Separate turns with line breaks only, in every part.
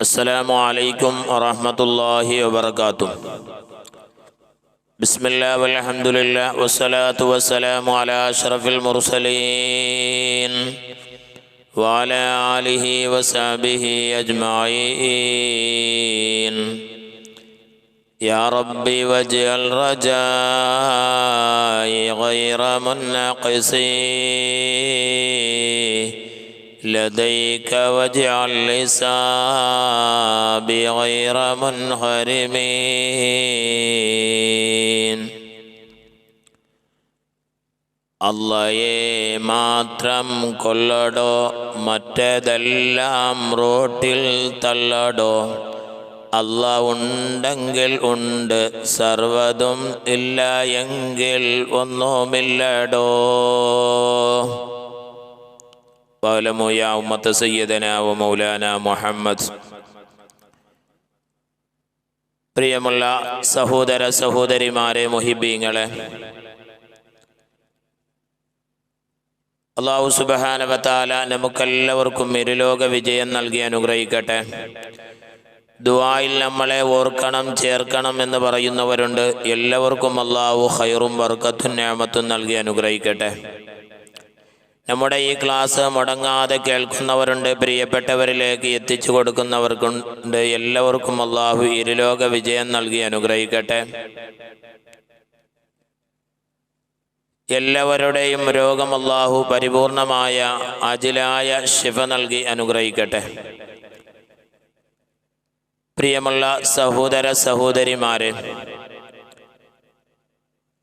السلام عليكم ورحمة الله وبركاته. بسم الله والحمد لله والصلاة والسلام على أشرف المرسلين وعلى آله وصحبه أجمعين. يا ربي واجعل رجائي غير منقصي لديك واجعل لسابي غير منهرمين അള്ളയെ മാത്രം കൊല്ലടോ മറ്റതെല്ലാം റോട്ടിൽ തള്ളടോ അല്ല ഉണ്ടെങ്കിൽ ഉണ്ട് സർവതും ഇല്ല എങ്കിൽ ഒന്നുമില്ലടോ قالوا يا أمة سيدنا ومولانا محمد പ്രിയമുള്ള സഹോദര സഹോദരിമാരെ മുഹിബീങ്ങളെ അള്ളാഹു സുബഹാനവത്താല നമുക്കെല്ലാവർക്കും ഇരുലോക വിജയം നൽകി അനുഗ്രഹിക്കട്ടെ ദുആയിൽ നമ്മളെ ഓർക്കണം ചേർക്കണം എന്ന് പറയുന്നവരുണ്ട് എല്ലാവർക്കും അള്ളാഹു ഖൈറും വർക്കത്തും ഞാമത്തും നൽകി അനുഗ്രഹിക്കട്ടെ നമ്മുടെ ഈ ക്ലാസ് മുടങ്ങാതെ കേൾക്കുന്നവരുണ്ട് പ്രിയപ്പെട്ടവരിലേക്ക് എത്തിച്ചു കൊടുക്കുന്നവർക്കുണ്ട്. എല്ലാവർക്കും അള്ളാഹു ഇരുലോക വിജയം നൽകി അനുഗ്രഹിക്കട്ടെ. എല്ലാവരുടെയും രോഗം അള്ളാഹു പരിപൂർണമായ അജിലായ ശിഫ നൽകി അനുഗ്രഹിക്കട്ടെ. പ്രിയമുള്ള സഹോദര സഹോദരിമാരെ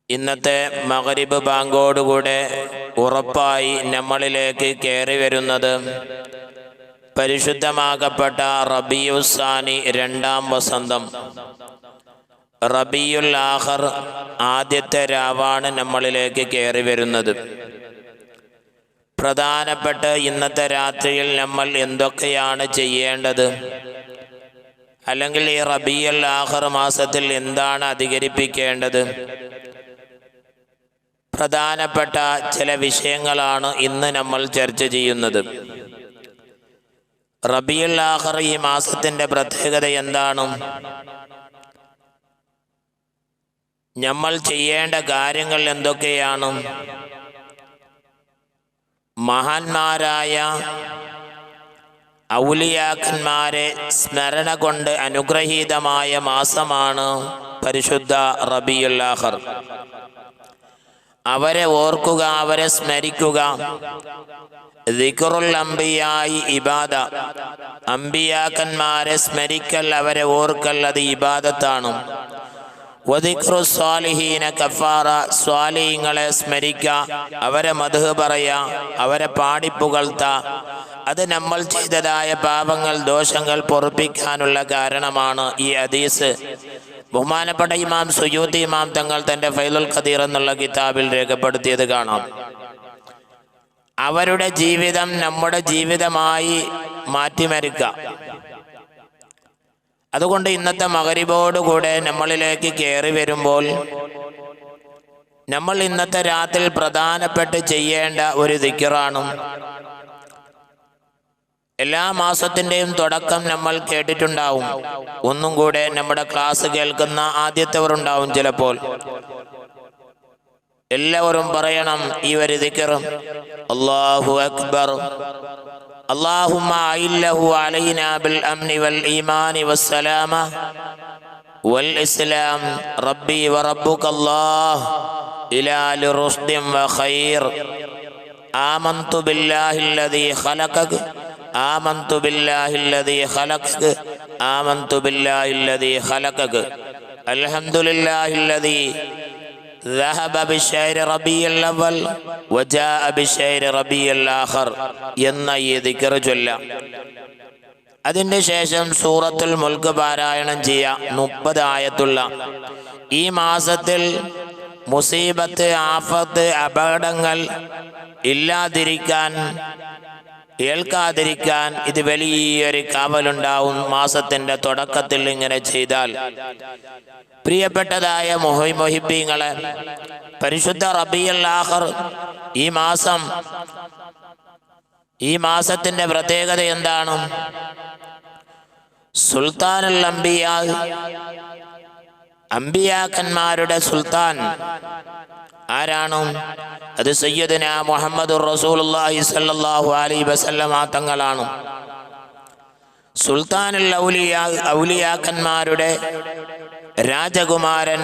ഇന്നത്തെ മകരിബ് ബാങ്കോടുകൂടെ ഉറപ്പായി നമ്മളിലേക്ക് കയറി വരുന്നത് പരിശുദ്ധമാകപ്പെട്ട റബിയുസാനി രണ്ടാം വസന്തം. റബിയുൽ ആഹർ ആദ്യത്തെ രാവാണ് നമ്മളിലേക്ക് കയറി വരുന്നത്. പ്രധാനപ്പെട്ട ഇന്നത്തെ രാത്രിയിൽ നമ്മൾ എന്തൊക്കെയാണ് ചെയ്യേണ്ടത്? അല്ലെങ്കിൽ ഈ റബിയുൽ ആഹർ മാസത്തിൽ എന്താണ് അധികരിപ്പിക്കേണ്ടത്? പ്രധാനപ്പെട്ട ചില വിഷയങ്ങളാണ് ഇന്ന് നമ്മൾ ചർച്ച ചെയ്യുന്നത്. റബിയുൽ ആഹർ ഈ മാസത്തിന്റെ പ്രത്യേകത എന്താണ്? നമ്മൾ ചെയ്യേണ്ട കാര്യങ്ങൾ എന്തൊക്കെയാണ്? മഹാന്മാരായ ഔലിയാക്കന്മാരെ സ്മരണ കൊണ്ട് അനുഗ്രഹീതമായ മാസമാണ് പരിശുദ്ധ റബിയുല്ലാഹർ അവരെ ഓർക്കുക അവരെ സ്മരിക്കുക. ദിക്റുൽ അംബിയായി ഇബാദ. അമ്പിയാക്കന്മാരെ സ്മരിക്കൽ അവരെ ഓർക്കൽ അത് ഇബാദത്താണ്. വദിക്റു സ്വാലിഹീന കഫാറ. സ്വാലിഹീങ്ങളെ സ്മരിക്ക അവരെ മധു പറയ അവരെ പാടിപ്പുകൾത്ത. അത് നമ്മൾ ചെയ്തതായ പാപങ്ങൾ ദോഷങ്ങൾ പൊറുപ്പിക്കാനുള്ള കാരണമാണ് ഈ ഹദീസ്. ബഹുമാനപ്പെട്ട ഇമാം സുയൂത്തി ഇമാം തങ്ങൾ തന്റെ ഫൈലുൽ ഖദീർ എന്നുള്ള കിതാബിൽ രേഖപ്പെടുത്തിയത് കാണാം. അവരുടെ ജീവിതം നമ്മുടെ ജീവിതമായി മാറ്റിമരിക്കാം അതുകൊണ്ട് ഇന്നത്തെ മകരിബോടുകൂടെ നമ്മളിലേക്ക് കയറി വരുമ്പോൾ നമ്മൾ ഇന്നത്തെ രാത്രി പ്രധാനപ്പെട്ട് ചെയ്യേണ്ട ഒരു ദിക്കറാണ് എല്ലാ മാസത്തിൻ്റെയും തുടക്കം നമ്മൾ കേട്ടിട്ടുണ്ടാവും ഒന്നും കൂടെ നമ്മുടെ ക്ലാസ് കേൾക്കുന്ന ആദ്യത്തെവർ ഉണ്ടാവും ചിലപ്പോൾ എല്ലാവരും പറയണം ഈ ഒരു ദിക്കറും അള്ളാഹു അക്ബർ اللهم أعله علينا بالأمن والإيمان والسلامة والإسلام ربي وربك الله إلى لرشد وخير آمنت بالله الذي خلقك آمنت بالله الذي خلقك آمنت بالله الذي خلقك الحمد لله الذي ذهب بشهر ربيع الأول وجاء بشهر ربيع الآخر എന്ന ഈ ദിക്കർ ചൊല്ല അതിന്റെ ശേഷം സൂറത്തുൽ മുൽക്ക് പാരായണം ചെയ്യാം മുപ്പത് ആയത്തുള്ള ഈ മാസത്തിൽ മുസീബത്ത് ആഫത്ത് അപകടങ്ങൾ ഇല്ലാതിരിക്കാൻ ഏൽക്കാതിരിക്കാൻ ഇത് വലിയൊരു കാവലുണ്ടാവും മാസത്തിന്റെ തുടക്കത്തിൽ ഇങ്ങനെ ചെയ്താൽ. പ്രിയപ്പെട്ടതായ മൊഹി മൊഹിബീങ്ങളെ പരിശുദ്ധ റബിയൽ ആഹർ ഈ മാസം ഈ മാസത്തിന്റെ പ്രത്യേകത എന്താണ്? സുൽത്താനുൽ അംബിയ അമ്പിയാക്കന്മാരുടെ സുൽത്താൻ ആരാണ്? അത് സയ്യദന മുഹമ്മദ് റസൂലുള്ളാഹി സ്വല്ലല്ലാഹു അലൈഹി വസല്ലമ തങ്ങളാണ്. സുൽത്താനുൽ ഔലിയാ ഔലിയാക്കന്മാരുടെ രാജകുമാരൻ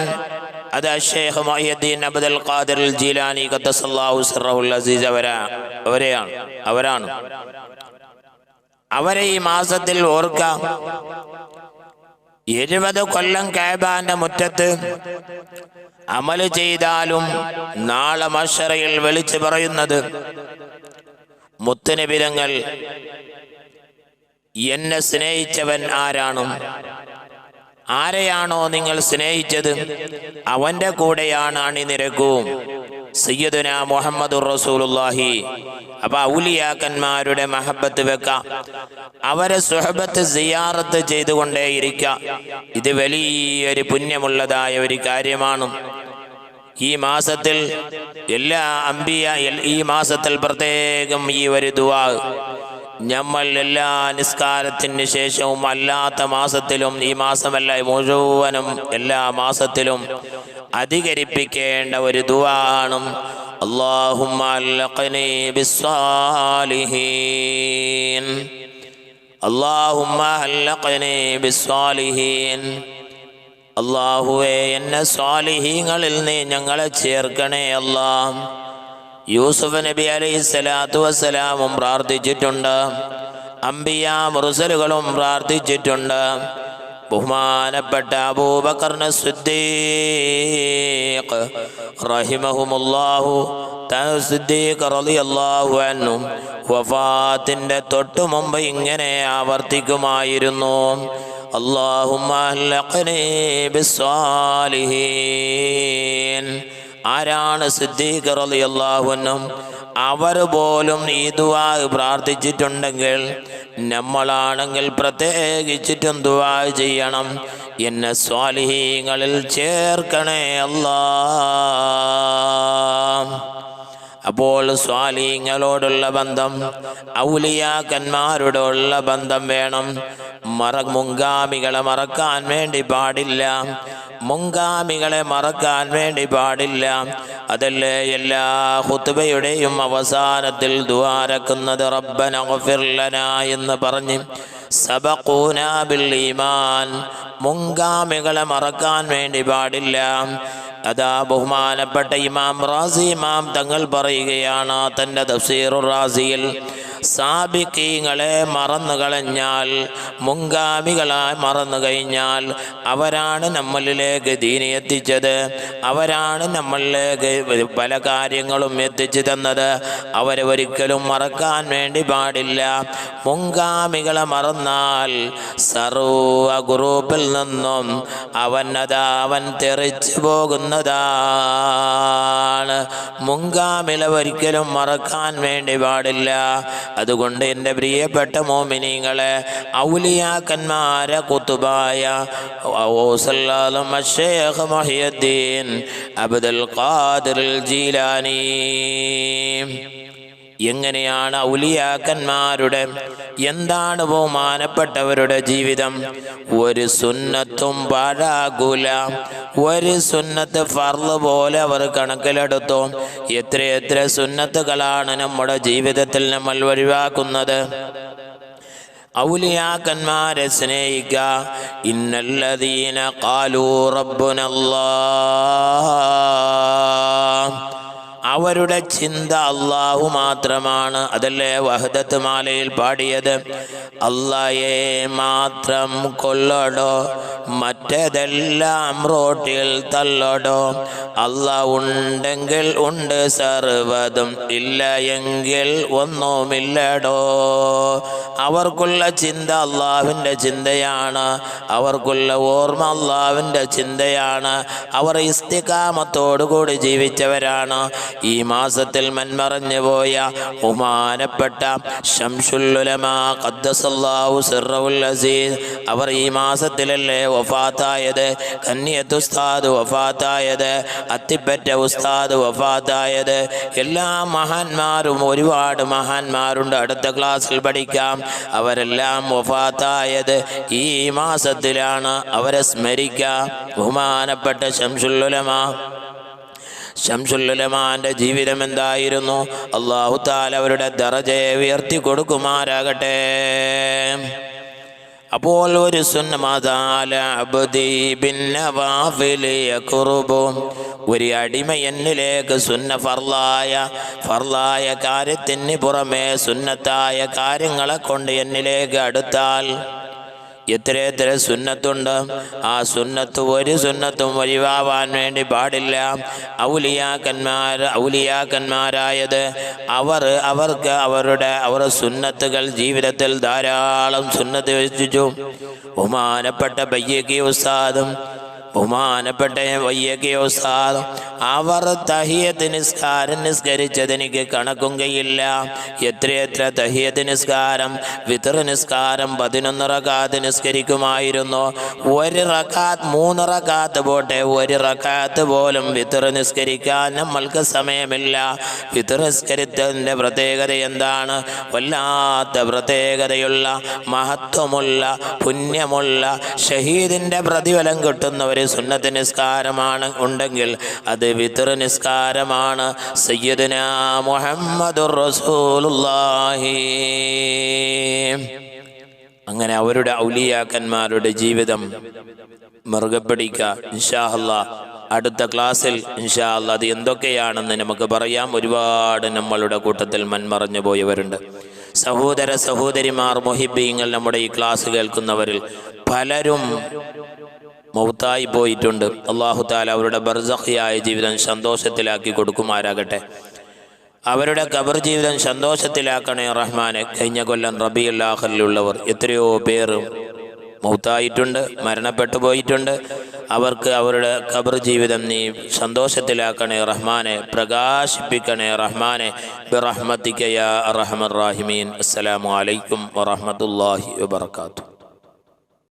അത് അഷേഖ് മൊഹ്യദ്ദീൻ അബ്ദുൽ ഖാദിർ ജീലാനി ഖദ്ദസല്ലാഹു സിറഹുൽ അസീസ് അവരാ അവരെയാണ് അവരാണ്. അവരെ ഈ മാസത്തിൽ ഓർക്കാം. എഴുപത് കൊല്ലം കേബാന്റെ മുറ്റത്ത് അമൽ ചെയ്താലും നാളെ മഷറയിൽ വിളിച്ചു പറയുന്നത് മുത്തനബിരങ്ങൾ എന്നെ സ്നേഹിച്ചവൻ ആരാണോ? ആരെയാണോ നിങ്ങൾ സ്നേഹിച്ചത്? അവന്റെ കൂടെയാണ് അണിനിരക്കും. സയ്യദുന മുഹമ്മദ് റസൂലുള്ളാഹി. അപ്പൊ ഔലിയാക്കന്മാരുടെ മഹബത്ത് വെക്ക. അവരെ സുഹബത്ത് സിയാറത്ത് ചെയ്തുകൊണ്ടേയിരിക്കാം. ഇത് വലിയൊരു പുണ്യമുള്ളതായ ഒരു കാര്യമാണ്. ഈ മാസത്തിൽ എല്ലാ അമ്പിയ ഈ മാസത്തിൽ പ്രത്യേകം ഈ ഒരു ദുവാ നമ്മൾ എല്ലാ നിസ്കാരത്തിന് ശേഷവും അല്ലാത്ത മാസത്തിലും ഈ മാസമല്ല മുഴുവനും എല്ലാ മാസത്തിലും അധികരിപ്പിക്കേണ്ട ഒരു ദുവാണ് അള്ളാഹും അള്ളാഹുവേ നീ ഞങ്ങളെ ചേർക്കണേ അല്ലാം. യൂസുഫ് നബി അലൈഹി സ്വലാത്തു വസ്സലാമും പ്രാർത്ഥിച്ചിട്ടുണ്ട്. അംബിയ മുറുസലുകളും പ്രാർത്ഥിച്ചിട്ടുണ്ട്. ബഹുമാനപ്പെട്ട അബൂബക്കറിന് സിദ്ദീഖ് റഹിമഹുമുല്ലാഹു സിദ്ദീഖ് റളിയല്ലാഹു അൻഹു വഫാത്തിന്റെ തൊട്ടു മുമ്പ് ഇങ്ങനെ ആവർത്തിക്കുമായിരുന്നു. അള്ളാഹുമ്മ ആരാണ് സിദ്ദീഖ് റളിയല്ലാഹു അൻഹു? അവർ പോലും ഈ ദുആ പ്രാർത്ഥിച്ചിട്ടുണ്ടെങ്കിൽ നമ്മളാണെങ്കിൽ പ്രത്യേകിച്ചിട്ടും ദുവാ ചെയ്യണം. എന്നെ സ്വാലിഹീങ്ങളിൽ ചേർക്കണേ അല്ലാ അപ്പോൾ സ്വാലിങ്ങളോടുള്ള ബന്ധം ഔലിയാക്കന്മാരോടുള്ള ബന്ധം വേണം. മറ മുങ്കാമികളെ മറക്കാൻ വേണ്ടി പാടില്ല. മുങ്കാമികളെ മറക്കാൻ വേണ്ടി പാടില്ല. അതല്ലേ എല്ലാ ഹുത്തുബയുടെയും അവസാനത്തിൽ ദ്വാരക്കുന്നത് റബ്ബന ഗഫിർ എന്ന് പറഞ്ഞ് സബഖൂനാ ബിൽ ഈമാൻ. മുങ്കാമികളെ മറക്കാൻ വേണ്ടി പാടില്ല. അതാ ബഹുമാനപ്പെട്ട ഇമാം റാസി ഇമാം തങ്ങൾ പറയുകയാണ് തന്റെ തഫ്സീറു റാസിയിൽ സാബിക്കീങ്ങളെ മറന്നു കളഞ്ഞാൽ മുൻഗാമികളായി മറന്നു കഴിഞ്ഞാൽ അവരാണ് നമ്മളിലേക്ക് ദീനി എത്തിച്ചത്. അവരാണ് നമ്മളിലേക്ക് പല കാര്യങ്ങളും എത്തിച്ചു തന്നത്. അവരെ ഒരിക്കലും മറക്കാൻ വേണ്ടി പാടില്ല. മുൻഗാമികളെ മറന്നാൽ സർവ ഗ്രൂപ്പിൽ നിന്നും അവൻ അതാ അവൻ തെറിച്ചു പോകുന്നതാണ്. മുൻഗാമില ഒരിക്കലും മറക്കാൻ വേണ്ടി പാടില്ല. അതുകൊണ്ട് എന്റെ പ്രിയപ്പെട്ട മോമിനിങ്ങളെ ഔലിയാക്കന്മാരെ കുത്തുബായ മഹിയുദ്ദീൻ അബ്ദുൽ ഖാദിർ ജീലാനി. എങ്ങനെയാണ് ഔലിയാക്കന്മാരുടെ എന്താണ് ബഹുമാനപ്പെട്ടവരുടെ ജീവിതം? ഒരു സുന്നത്തും പാഴാകൂല. ഒരു സുന്നത്ത് ഫർൾ പോലെ അവർ കണക്കിലെടുത്തു. എത്രയെത്ര സുന്നത്തുകളാണ് നമ്മുടെ ജീവിതത്തിൽ നമ്മൾ ഒഴിവാക്കുന്നത്? ഔലിയാക്കന്മാരെ സ്നേഹിക്ക. ഇന്നല്ലദീന കാലൂ റബ്ബുനല്ലാ അവരുടെ ചിന്ത അള്ളാഹു മാത്രമാണ്. അതല്ലേ വഹദത്ത് മാലയിൽ പാടിയത്? അള്ളായെ മാത്രം കൊല്ലടോ മറ്റതെല്ലാം റോട്ടിൽ തല്ലടോ അല്ല ഉണ്ടെങ്കിൽ ഉണ്ട് സർവതും ഇല്ല എങ്കിൽ ഒന്നുമില്ലടോ. അവർക്കുള്ള ചിന്ത അള്ളാഹുവിന്റെ ചിന്തയാണ്. അവർക്കുള്ള ഓർമ്മ അള്ളാഹുവിന്റെ ചിന്തയാണ്. അവർ ഇസ്തികാമത്തോടുകൂടി ജീവിച്ചവരാണ്. ഈ മാസത്തിൽ മന്മറഞ്ഞു പോയ സിർറവുൽ അസീസ്. അവർ ഈ മാസത്തിലല്ലേ വഫാത്തായത്? കന്നിയത്ത് ഉസ്താദ് വഫാത്തായത്? അത്തിപ്പറ്റ ഉസ്താദ് വഫാത്തായത്? എല്ലാ മഹാന്മാരും ഒരുപാട് മഹാന്മാരുണ്ട്. അടുത്ത ക്ലാസ്സിൽ പഠിക്കാം. അവരെല്ലാം വഫാത്തായത് ഈ മാസത്തിലാണ്. അവരെ സ്മരിക്കാം. ബഹുമാനപ്പെട്ട ശംസുല്ലുലമാ. ഷംസുല്ലുലമാന്റെ ജീവിതം എന്തായിരുന്നു? അള്ളാഹു താല അവരുടെ ദറജയെ ഉയർത്തി കൊടുക്കുമാരാകട്ടെ അപ്പോൾ ഒരു ഒരു അടിമ എന്നിലേക്ക് സുന്ന ഫർലായ ഫർലായ കാര്യത്തിന് പുറമേ സുന്നത്തായ കാര്യങ്ങളെ കൊണ്ട് എന്നിലേക്ക് അടുത്താൽ എത്ര എത്ര സുന്നത്തുണ്ട്? ആ സുന്നത്ത് ഒരു സുന്നത്തും ഒഴിവാവാൻ വേണ്ടി പാടില്ല. ഔലിയാക്കന്മാർ ഔലിയാക്കന്മാരായത് അവർ അവർക്ക് അവരുടെ അവർ സുന്നത്തുകൾ ജീവിതത്തിൽ ധാരാളം സുന്നത്ത് വെച്ചു ബഹുമാനപ്പെട്ട ബയ്യക്കി ഉസ്താദും ബഹുമാനപ്പെട്ട വയ്യകയോ സാദ് അവർ തഹിയത്ത് നിസ്കാരം നിസ്കരിച്ചതെനിക്ക് കണക്കും കയ്യില്ല എത്രയെത്ര തഹിയത്ത് നിസ്കാരം വിതർ നിസ്കാരം പതിനൊന്ന് റക്കാത്ത് നിസ്കരിക്കുമായിരുന്നു. ഒരു റക്കാത്ത് മൂന്ന് റക്കാത്ത് പോട്ടെ ഒരു റക്കാത്ത് പോലും വിതർ നിസ്കരിക്കാൻ നമ്മൾക്ക് സമയമില്ല. വിതർ പ്രത്യേകത എന്താണ്? വല്ലാത്ത പ്രത്യേകതയുള്ള മഹത്വമുള്ള പുണ്യമുള്ള ഷഹീദിന്റെ പ്രതിഫലം കിട്ടുന്ന സുന്നത്ത് നിസ്കാരമാണ് ഉണ്ടെങ്കിൽ അത് വിത്തർ നിസ്കാരമാണ്. സയ്യദന മുഹമ്മദുർ റസൂലുള്ളാഹി. അങ്ങനെ അവരുടെ ഔലിയാക്കന്മാരുടെ ജീവിതം മുറുകെ പിടിക്കുക ഇൻഷാല്ല അടുത്ത ക്ലാസ്സിൽ ഇൻഷാല്ല അത് എന്തൊക്കെയാണെന്ന് നമുക്ക് പറയാം. ഒരുപാട് നമ്മളുടെ കൂട്ടത്തിൽ മൺമറഞ്ഞു പോയവരുണ്ട്. സഹോദര സഹോദരിമാർ മൊഹിബീങ്ങൾ നമ്മുടെ ഈ ക്ലാസ് കേൾക്കുന്നവരിൽ പലരും മൗത്തായി പോയിട്ടുണ്ട്. അള്ളാഹു താല അവരുടെ ബർസഖിയായ ജീവിതം സന്തോഷത്തിലാക്കി കൊടുക്കുമാരാകട്ടെ അവരുടെ ഖബർ ജീവിതം സന്തോഷത്തിലാക്കണേ റഹ്മാനെ. കഴിഞ്ഞ കൊല്ലം റബിയുല്ലാഹലിലുള്ളവർ എത്രയോ പേർ മൗത്തായിട്ടുണ്ട് മരണപ്പെട്ടു പോയിട്ടുണ്ട്. അവർക്ക് അവരുടെ ഖബർ ജീവിതം നീ സന്തോഷത്തിലാക്കണേ റഹ്മാനെ പ്രകാശിപ്പിക്കണേ റഹ്മാനെ. ബിറഹ്മത്തിക്കയ റഹ്മർ റാഹിമീൻ. അസ്സലാമു അലൈക്കും വറഹ്മത്തുള്ളാഹി വബർക്കാത്തു